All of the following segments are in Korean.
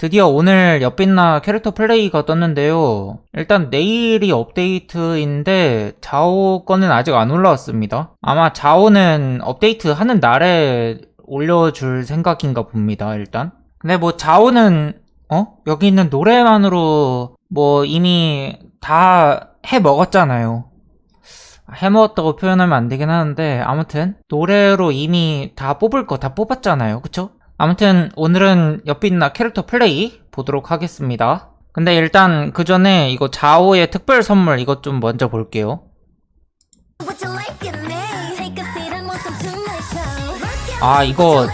드디어 오늘 옆빛나 캐릭터 플레이가 떴는데요. 일단 내일이 업데이트인데 자오 거는 아직 안 올라왔습니다. 아마 자오는 업데이트 하는 날에 올려줄 생각인가 봅니다, 일단. 근데 뭐 자오는 어? 여기 있는 노래만으로 뭐 이미 다 해 먹었잖아요. 해 먹었다고 표현하면 안 되긴 하는데 아무튼 노래로 이미 다 뽑을 거 다 뽑았잖아요 그쵸? 아무튼 오늘은 옆빛나 캐릭터 플레이 보도록 하겠습니다 근데 일단 그 전에 이거 자오의 특별 선물 이것 좀 먼저 볼게요. 아 이거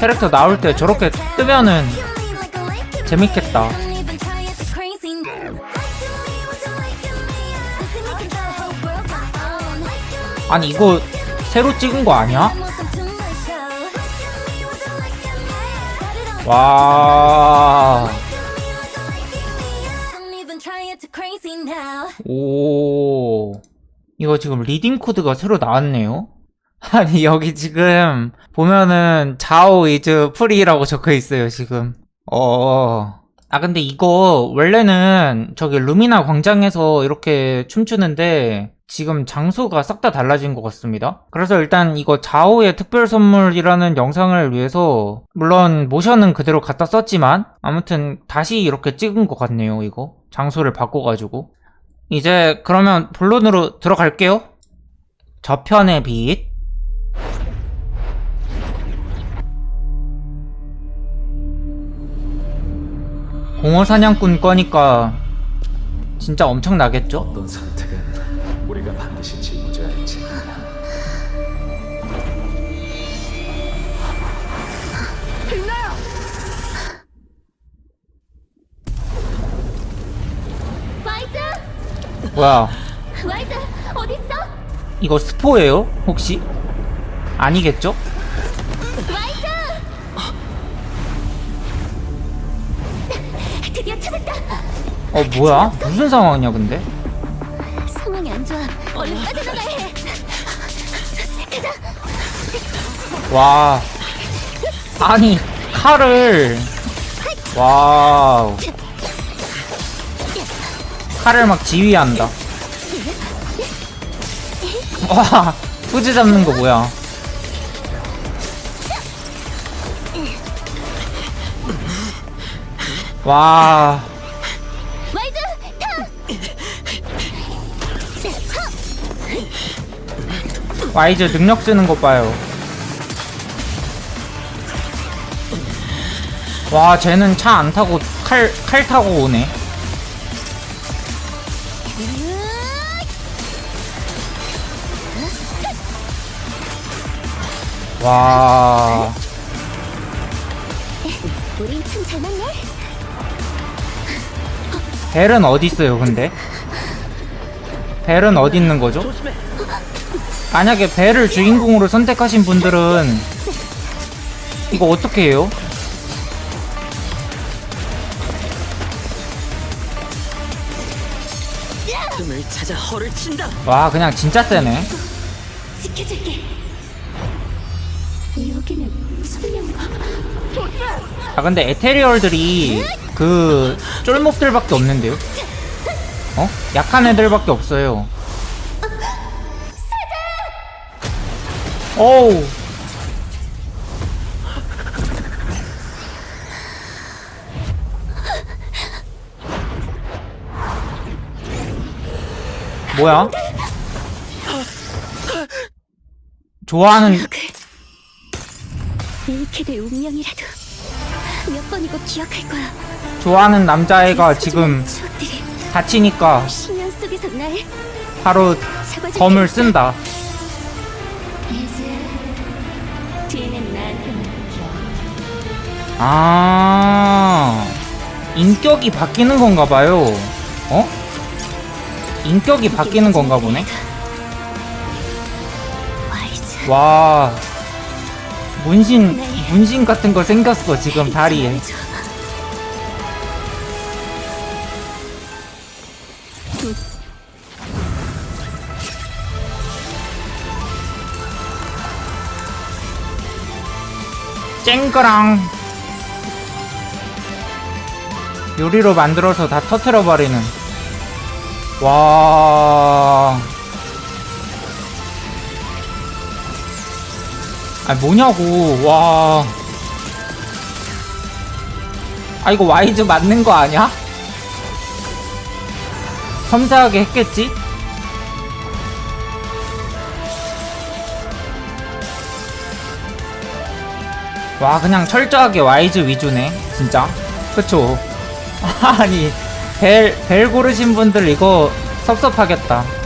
캐릭터 나올 때 저렇게 뜨면은 재밌겠다 아니 이거 새로 찍은 거 아니야? 와. 오, 이거 지금 리딩 코드가 새로 나왔네요? 아니, 여기 지금 보면은 자오 이즈 프리라고 적혀 있어요, 지금. 어. 아, 근데 이거 원래는 저기 루미나 광장에서 이렇게 춤추는데 지금 장소가 싹 다 달라진 것 같습니다. 그래서 일단 이거 자오의 특별 선물이라는 영상을 위해서 물론 모션은 그대로 갖다 썼지만 아무튼 다시 이렇게 찍은 것 같네요, 이거. 장소를 바꿔가지고. 이제 그러면 본론으로 들어갈게요. 저편의 빛. 공허 사냥꾼 거니까 진짜 엄청 나겠죠? 어떤 선택 뭐야? 와이즈, 어디 있어? 이거 스포예요? 혹시? 아니겠죠? 와이즈. 드디어 찾았다. 어 뭐야? 무슨 상황이야 근데? 상황이 안 좋아. 얼른 빠져나가야 해. 와 아니 칼을 와우 칼을 막 지휘한다. 와 후지 잡는 거 뭐야? 와. 와이즈 능력 쓰는 거 봐요. 와 쟤는 차 안 타고 칼 칼 타고 오네 와 우린 참 잘 맞네. 벨은 어디 있어요 근데 벨은 어디 있는 거죠? 만약에 벨을 주인공으로 선택하신 분들은 이거 어떻게 해요? 와 그냥 진짜 세네 지켜줄게. 아 근데 에테리얼들이 그 쫄목들밖에 없는데요? 어? 약한 애들밖에 없어요 오우 뭐야? 좋아하는 잃게 될 운명이라도 몇 번이고 기억할 거야. 좋아하는 남자애가 지금 추억들이 다치니까 신년 속에서 날 바로 잡아줄 검을 쓴다. 이제 뒤는. 아, 인격이 바뀌는 건가 봐요. 어? 인격이 바뀌는 건가 보네. 와이즈. 와, 문신, 문신 같은 거 생겼어, 지금 다리에. 쨍그랑. 유리로 만들어서 다 터트려 버리는. 와. 아 뭐냐고 와. 아 이거 와이즈 맞는 거 아니야? 섬세하게 했겠지? 와 그냥 철저하게 와이즈 위주네 진짜 그쵸 아니 벨, 벨 고르신 분들 이거 섭섭하겠다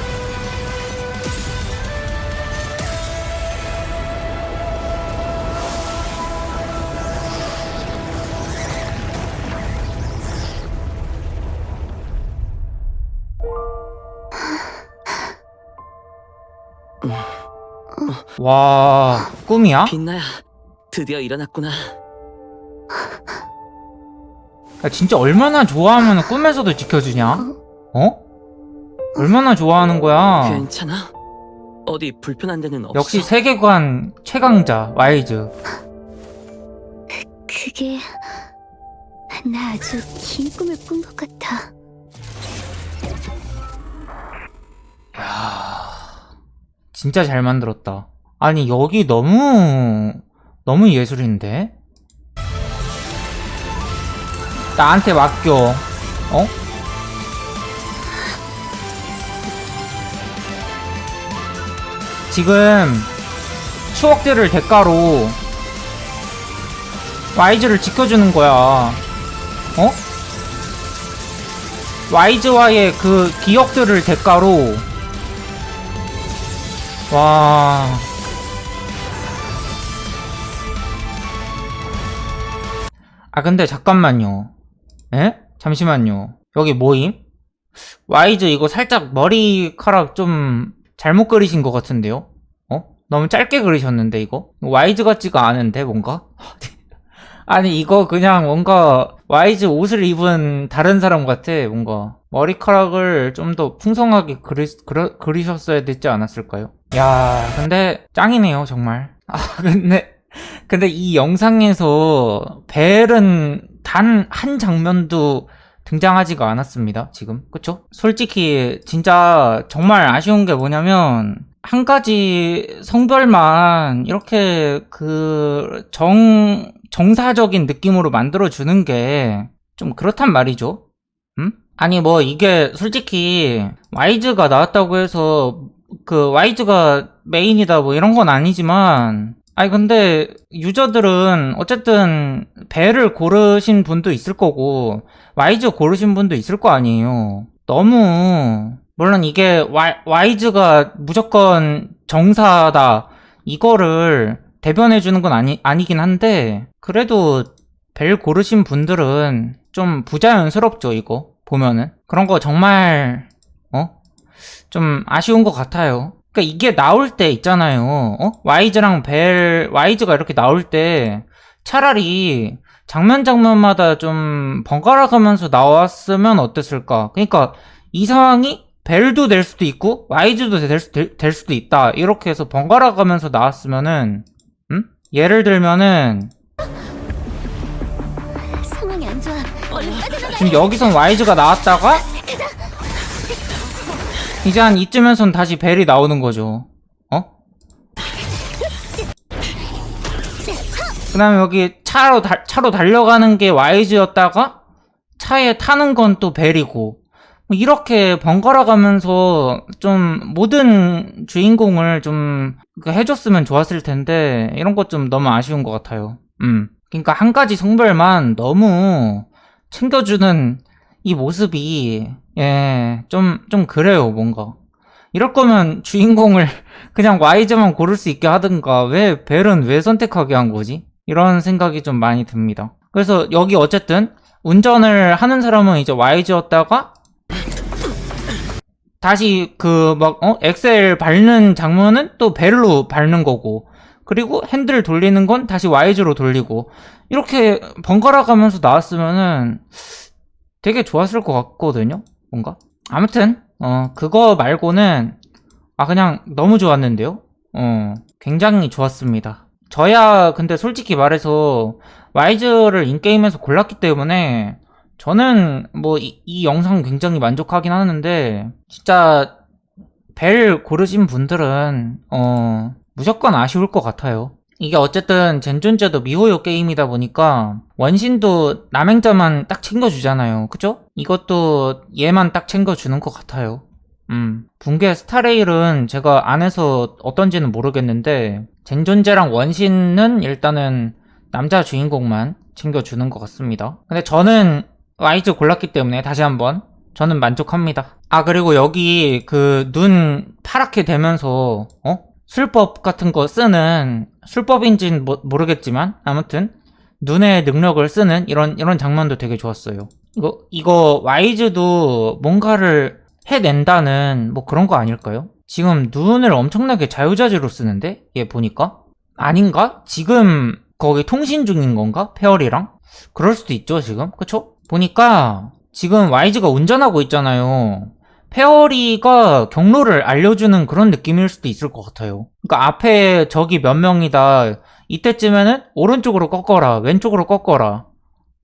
와 꿈이야? 빛나야 드디어 일어났구나. 야, 진짜 얼마나 좋아하면 꿈에서도 지켜주냐? 어? 얼마나 좋아하는 거야? 괜찮아? 어디 불편한 데는 없어? 역시 세계관 최강자 와이즈. 그게 나 아주 긴 꿈을 꾼 것 같아. 진짜 잘 만들었다. 아니 여기 너무 너무 예술인데? 나한테 맡겨. 어? 지금 추억들을 대가로 와이즈를 지켜주는 거야. 어? 와이즈와의 그 기억들을 대가로 와. 아, 근데 잠깐만요. 에? 잠시만요. 여기 뭐임? 와이즈 이거 살짝 머리카락 좀 잘못 그리신 것 같은데요? 어? 너무 짧게 그리셨는데, 이거? 와이즈 같지가 않은데, 뭔가? 아니, 이거 그냥 뭔가 와이즈 옷을 입은 다른 사람 같아, 뭔가. 머리카락을 좀 더 풍성하게 그리, 그려, 그리셨어야 됐지 않았을까요? 야, 근데 짱이네요, 정말. 아, 근데, 근데 이 영상에서 벨은 단 한 장면도 등장하지가 않았습니다, 지금. 그쵸? 솔직히, 진짜 정말 아쉬운 게 뭐냐면, 한 가지 성별만 이렇게 그 정, 정사적인 느낌으로 만들어주는 게 좀 그렇단 말이죠. 음? 아니 뭐 이게 솔직히 와이즈가 나왔다고 해서 그 와이즈가 메인이다 뭐 이런 건 아니지만 아니 근데 유저들은 어쨌든 배를 고르신 분도 있을 거고 와이즈 고르신 분도 있을 거 아니에요. 너무 물론 이게 와, 와이즈가 무조건 정사다 이거를 대변해 주는 건 아니 아니긴 한데 그래도 벨 고르신 분들은 좀 부자연스럽죠 이거 보면은 그런 거 정말 어 좀 아쉬운 것 같아요. 그러니까 이게 나올 때 있잖아요. 어? 와이즈랑 벨 와이즈가 이렇게 나올 때 차라리 장면 장면마다 좀 번갈아 가면서 나왔으면 어땠을까? 그러니까 이 상황이 벨도 될 수도 있고 와이즈도 될, 수, 될, 될 수도 있다. 이렇게 해서 번갈아 가면서 나왔으면은 음? 예를 들면은. 지금 여기선 와이즈가 나왔다가 이제 한 이쯤에선 다시 벨이 나오는 거죠. 어? 그 다음에 여기 차로, 달- 차로 달려가는 게 와이즈였다가 차에 타는 건 또 벨이고 뭐 이렇게 번갈아 가면서 좀 모든 주인공을 좀그 해줬으면 좋았을 텐데 이런 것 좀 너무 아쉬운 것 같아요. 음. 그러니까 한 가지 성별만 너무 챙겨주는 이 모습이 예, 좀, 좀 그래요, 뭔가. 이럴 거면 주인공을 그냥 와이즈만 고를 수 있게 하든가, 왜, 벨은 왜 선택하게 한 거지? 이런 생각이 좀 많이 듭니다. 그래서 여기 어쨌든, 운전을 하는 사람은 이제 와이즈였다가, 다시 그, 막, 어, 엑셀 밟는 장면은 또 벨로 밟는 거고, 그리고 핸들 돌리는 건 다시 와이즈로 돌리고, 이렇게 번갈아 가면서 나왔으면은, 되게 좋았을 것 같거든요. 뭔가. 아무튼 어 그거 말고는 아 그냥 너무 좋았는데요. 어 굉장히 좋았습니다. 저야 근데 솔직히 말해서 와이즈를 인게임에서 골랐기 때문에 저는 뭐이 영상 굉장히 만족하긴 하는데 진짜 벨 고르신 분들은 어 무조건 아쉬울 것 같아요. 이게 어쨌든 젠존제도 미호요 게임이다 보니까 원신도 남행자만 딱 챙겨주잖아요. 그죠? 이것도 얘만 딱 챙겨주는 것 같아요. 음. 붕괴 스타레일은 제가 안에서 어떤지는 모르겠는데 젠존제랑 원신은 일단은 남자 주인공만 챙겨주는 것 같습니다. 근데 저는 와이즈 골랐기 때문에 다시 한번 저는 만족합니다. 아 그리고 여기 그 눈 파랗게 되면서 어 술법 같은 거 쓰는 술법인진 모, 모르겠지만 아무튼 눈의 능력을 쓰는 이런 이런 장면도 되게 좋았어요. 이거 이거 와이즈도 뭔가를 해낸다는 뭐 그런 거 아닐까요? 지금 눈을 엄청나게 자유자재로 쓰는데 얘 보니까 아닌가? 지금 거기 통신 중인 건가? 페어리랑? 그럴 수도 있죠 지금 그쵸? 보니까 지금 와이즈가 운전하고 있잖아요. 페어리가 경로를 알려주는 그런 느낌일 수도 있을 것 같아요. 그러니까 앞에 저기 몇 명이다. 이때쯤에는 오른쪽으로 꺾어라, 왼쪽으로 꺾어라.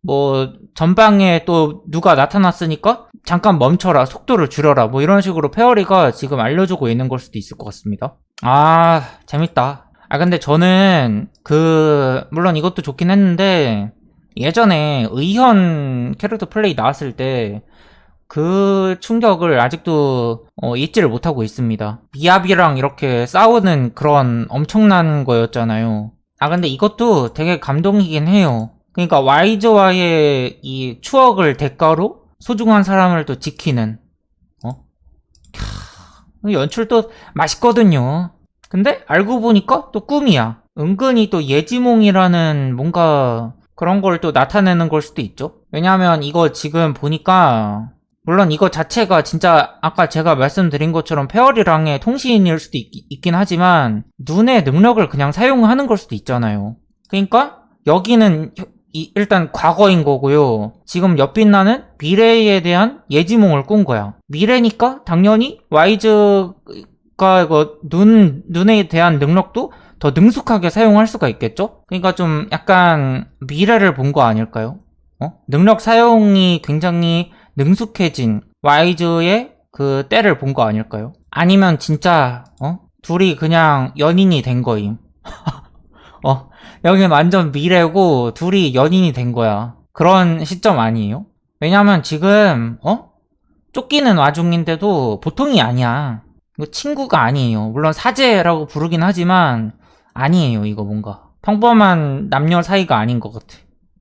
뭐 전방에 또 누가 나타났으니까 잠깐 멈춰라, 속도를 줄여라. 뭐 이런 식으로 페어리가 지금 알려주고 있는 걸 수도 있을 것 같습니다. 아 재밌다. 아 근데 저는 그 물론 이것도 좋긴 했는데 예전에 의현 캐릭터 플레이 나왔을 때 그 충격을 아직도 어, 잊지를 못하고 있습니다. 미야비랑 이렇게 싸우는 그런 엄청난 거였잖아요. 아 근데 이것도 되게 감동이긴 해요. 그러니까 와이즈와의 이 추억을 대가로 소중한 사람을 또 지키는 어? 캬, 연출도 맛있거든요. 근데 알고 보니까 또 꿈이야. 은근히 또 예지몽이라는 뭔가 그런 걸 또 나타내는 걸 수도 있죠. 왜냐하면 이거 지금 보니까 물론 이거 자체가 진짜 아까 제가 말씀드린 것처럼 페어리랑의 통신일 수도 있, 긴 하지만 눈의 능력을 그냥 사용하는 걸 수도 있잖아요. 그러니까 여기는 혀- 이- 일단 과거인 거고요. 지금 옆빛나는 미래에 대한 예지몽을 꾼 거야. 미래니까 당연히 와이즈가 이거 눈 눈에 대한 능력도 더 능숙하게 사용할 수가 있겠죠? 그러니까 좀 약간 미래를 본 거 아닐까요? 어? 능력 사용이 굉장히 능숙해진 와이즈의 그 때를 본 거 아닐까요? 아니면 진짜 어? 둘이 그냥 연인이 된 거임. 어, 여긴 완전 미래고 둘이 연인이 된 거야. 그런 시점 아니에요? 왜냐면 지금 어? 쫓기는 와중인데도 보통이 아니야. 이거 친구가 아니에요. 물론 사제라고 부르긴 하지만 아니에요. 이거 뭔가 평범한 남녀 사이가 아닌 것 같아.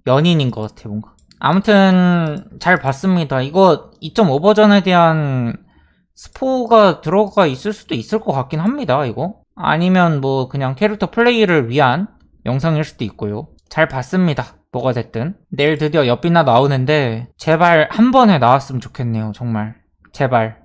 연인인 것 같아 뭔가. 아무튼 잘 봤습니다. 이거 2.5 버전에 대한 스포가 들어가 있을 수도 있을 것 같긴 합니다. 이거 아니면 뭐 그냥 캐릭터 플레이를 위한 영상일 수도 있고요. 잘 봤습니다. 뭐가 됐든 내일 드디어 옆빛나 나오는데 제발 한 번에 나왔으면 좋겠네요. 정말 제발.